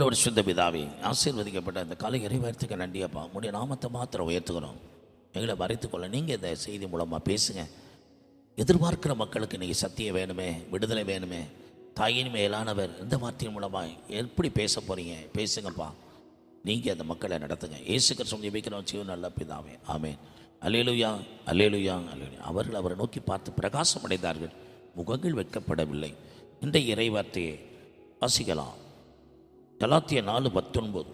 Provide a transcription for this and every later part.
ஒரு சுத்த பிதாவே ஆசீர்வதிக்கப்பட்ட இந்த காலை இறைவாயத்துக்கு நன்றியப்பா. உங்களுடைய நாமத்தை மாத்திரம் உயர்த்துக்கிறோம் எங்களை மறைத்துக்கொள்ள நீங்கள் இந்த செய்தி மூலமாக பேசுங்க. எதிர்பார்க்கிற மக்களுக்கு நீங்கள் சத்தியம் வேணுமே விடுதலை வேணுமே தாயின் மேலானவர் இந்த வார்த்தையின் மூலமாக எப்படி பேச போகிறீங்க பேசுங்கப்பா. நீங்கள் அந்த மக்களை நடத்துங்க. இயேசு கிறிஸ்துவம் ஜெபிக்கிறோம். ஜீவன் நல்ல பிதாவே. ஆமேன். அலேலுயா அலேலுயா அலேலுயா அவர்கள் அவரை நோக்கி பார்த்து பிரகாசம் அடைந்தார்கள் முகங்கள் வெட்கப்படவில்லை. இறை இறைவார்த்தையை வாசிக்கலாம். கலாத்திய நாலு பத்தொன்பது.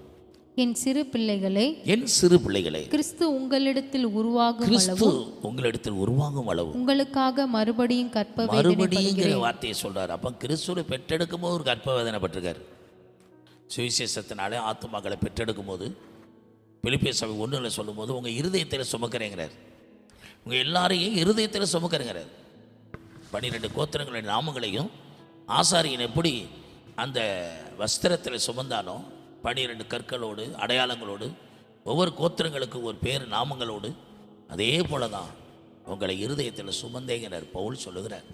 என் சிறு பிள்ளைகளை என் சிறு பிள்ளைகளே கிறிஸ்து உங்களிடத்தில் உருவாகும் கிறிஸ்து உங்களிடத்தில் உருவாகும் அளவு. உங்களுக்காக மறுபடியும் கற்ப மறுபடியுங்கிற வார்த்தையை சொல்றாரு. அப்ப கிறிஸ்துவை பெற்றெடுக்கும் போது ஒரு கற்ப வேதனைப்பட்டிருக்காரு சுவிசேஷத்தினாலே ஆத்துமாக்களை பெற்றெடுக்கும் போது பிலிப்பிய சபை ஒன்றில் சொல்லும்போது உங்கள் இருதயத்தில் சுமக்கிறேங்கிறார். உங்கள் எல்லாரையும் இருதயத்தில் சுமக்கிறேங்கிறார். பன்னிரெண்டு கோத்திரங்களின் நாமங்களையும் ஆசாரியன் எப்படி அந்த வஸ்திரத்தில் சுமந்தானோ பனிரெண்டு கற்களோடு அடையாளங்களோடு ஒவ்வொரு கோத்திரங்களுக்கும் ஒரு பேர் நாமங்களோடு அதே போல தான் உங்களை இருதயத்தில் சுமந்தேங்கிறார் பவுல் சொல்லுகிறார்.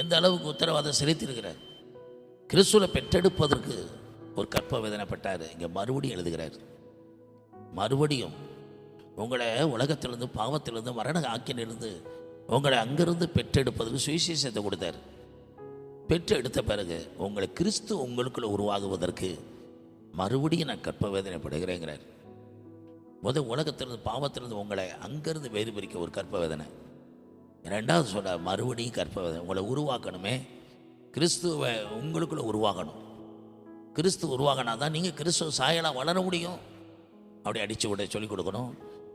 எந்த அளவுக்கு உத்தரவாதம் செலுத்தியிருக்கிறார்? கிறிஸ்துவை பெற்றெடுப்பதற்கு ஒரு கற்ப வேதனைப்பட்டார். இங்கே மறுபடியும் எழுதுகிறார். மறுபடியும் உங்களை உலகத்திலிருந்து பாவத்திலிருந்து மரண ஆக்கினிருந்து உங்களை அங்கிருந்து பெற்றெடுப்பதற்கு சுவிசேஷத்தை கொடுத்தார். பெற்று எடுத்த பிறகு உங்களை கிறிஸ்து உங்களுக்குள்ள உருவாகுவதற்கு மறுபடியும் நான் கற்ப வேதனைப்படுகிறேங்கிறார் முதல் உலகத்திலிருந்து பாவத்திலிருந்து உங்களை அங்கிருந்து வேறு பிரிக்க ஒரு கற்ப வேதனை ரெண்டாவது சொல்ல மறுபடியும் கற்ப வேதனை உங்களை உருவாக்கணுமே. கிறிஸ்துவை உங்களுக்குள்ள உருவாகணும் கிறிஸ்து உருவாகினா தான் நீங்கள் கிறிஸ்துவ சாயலாக வளர முடியும். அப்படி அடித்து விட சொல்லிக் கொடுக்கணும்.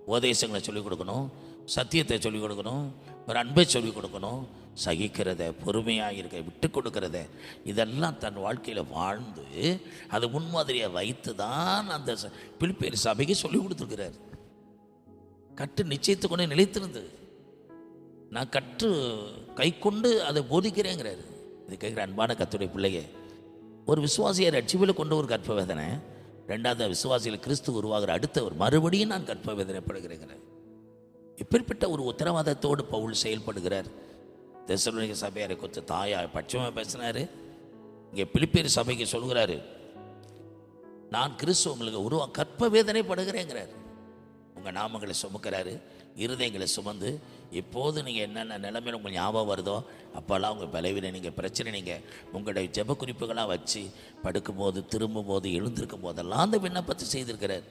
உபதேசங்களை சொல்லிக் கொடுக்கணும். சத்தியத்தை சொல்லிக் கொடுக்கணும். ஒரு அன்பை சொல்லிக் கொடுக்கணும். சகிக்கிறத பொறுமையாக இருக்க விட்டு கொடுக்கறத இதெல்லாம் தன் வாழ்க்கையில் வாழ்ந்து அது முன்மாதிரியை வைத்து தான் அந்த ச- பிலிப்பேர் சபைக்கு சொல்லிக் கொடுத்துருக்கிறார். கட்டு நிச்சயத்து கொண்டு நான் கற்று கை கொண்டு அதை போதிக்கிறேங்கிறாரு. இது கேட்குற அன்பான கத்துடைய பிள்ளையே ஒரு விசுவாசியை ரட்சிப்பில் கொண்டு ஒரு கற்ப வேதனை ரெண்டாவது விசுவாசியில் கிறிஸ்து உருவாகிற அடுத்தவர் மறுபடியும் நான் கற்ப வேதனைப்படுகிறேங்கிறார் இப்படிப்பட்ட ஒரு உத்தரவாதத்தோடு பவுல் செயல்படுகிறார். தெசலோனிக சபையாரை குறித்து தாயா பட்சமாக பேசினாரு. இங்கே பிலிப்பேர் சபைக்கு சொல்கிறாரு நான் கிறிஸ்து உங்களுக்கு உருவா கற்ப வேதனைப்படுகிறேங்கிறார் உங்கள் நாமங்களை சுமக்கிறாரு இருதயங்களை சுமந்து எப்போது நீங்கள் என்னென்ன நிலைமையில் உங்களுக்கு ஞாபகம் வருதோ அப்போல்லாம் உங்கள் பலவீனை நீங்கள் பிரச்சனை நீங்கள் உங்களுடைய ஜெப குறிப்புகளாக வச்சு படுக்கும்போது திரும்பும்போது எழுந்திருக்கும் போதெல்லாம் அந்த விண்ணப்பத்தை செய்திருக்கிறார்.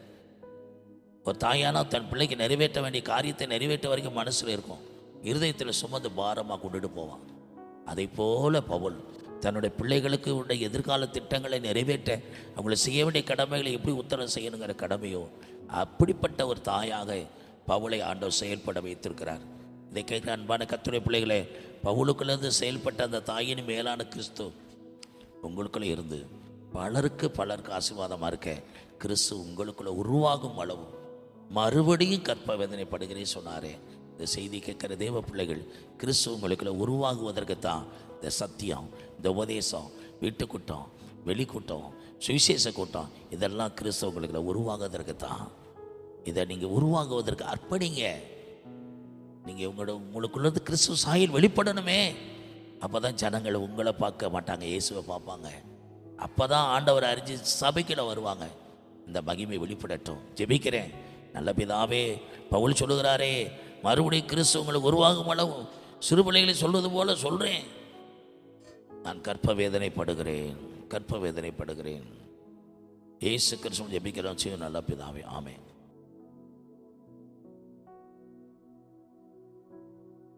ஒரு தாயானா தன் பிள்ளைக்கு நிறைவேற்ற வேண்டிய காரியத்தை நிறைவேற்ற வரைக்கும் மனசில் இருக்கும். இருதயத்தில் சுமந்து பாரமாக கொண்டுட்டு போவான். அதை போல பவுல் தன்னுடைய பிள்ளைகளுக்கு உடைய எதிர்கால திட்டங்களை நிறைவேற்ற அவங்களை செய்ய வேண்டிய கடமைகளை எப்படி உத்தரவு செய்யணுங்கிற கடமையோ அப்படிப்பட்ட ஒரு தாயாக பவுளை ஆண்டவர் செயல்பட வைத்திருக்கிறார். இதை கேட்குற அன்பான கத்துரை பிள்ளைகளே பவுலுக்குள்ளேருந்து செயல்பட்ட அந்த தாயின் மேலான கிறிஸ்து உங்களுக்குள்ளே இருந்து பலருக்கு பலருக்கு ஆசீர்வாதமாக இருக்க கிறிஸ்து உங்களுக்குள்ளே உருவாகும் அளவும் மறுபடியும் கற்ப வேதனைப்படுகிறேன் சொன்னாரே. இந்த செய்தி கேட்குற தேவ பிள்ளைகள் கிறிஸ்துவ உங்களுக்குள்ள உருவாகுவதற்கு தான் இந்த சத்தியம் இந்த உபதேசம் வீட்டுக்கூட்டம் வெளிக்கூட்டம் சுவிசேஷ கூட்டம் இதெல்லாம் கிறிஸ்துவ உங்களுக்குள்ள உருவாகுவதற்கு தான் இதை நீங்கள் உருவாகுவதற்கு அர்ப்பணிங்க. நீங்கள் உங்களோட உங்களுக்குள்ளது கிறிஸ்துவ சாயில் வெளிப்படணுமே. அப்போ தான் ஜனங்கள் உங்களை பார்க்க மாட்டாங்க இயேசுவை பார்ப்பாங்க. அப்போ தான் ஆண்டவர் அறிஞ்சு சபைக்கிட வருவாங்க. இந்த மகிமை வெளிப்படட்டும். ஜெபிக்கிறேன். நல்ல பிதாவே பவுல் சொல்லுகிறாரே மறுபடியும் கிறிஸ்து உருவாகும் அளவு. சிறு பிள்ளைகளை சொல்வது போல சொல்கிறேன் நான் கற்ப வேதனைப்படுகிறேன் கற்ப வேதனைப்படுகிறேன் ஏசு கிறிஸ்துவ ஜெபிக்கிறோம். செய்யும் நல்ல பிதாவே. ஆமென்.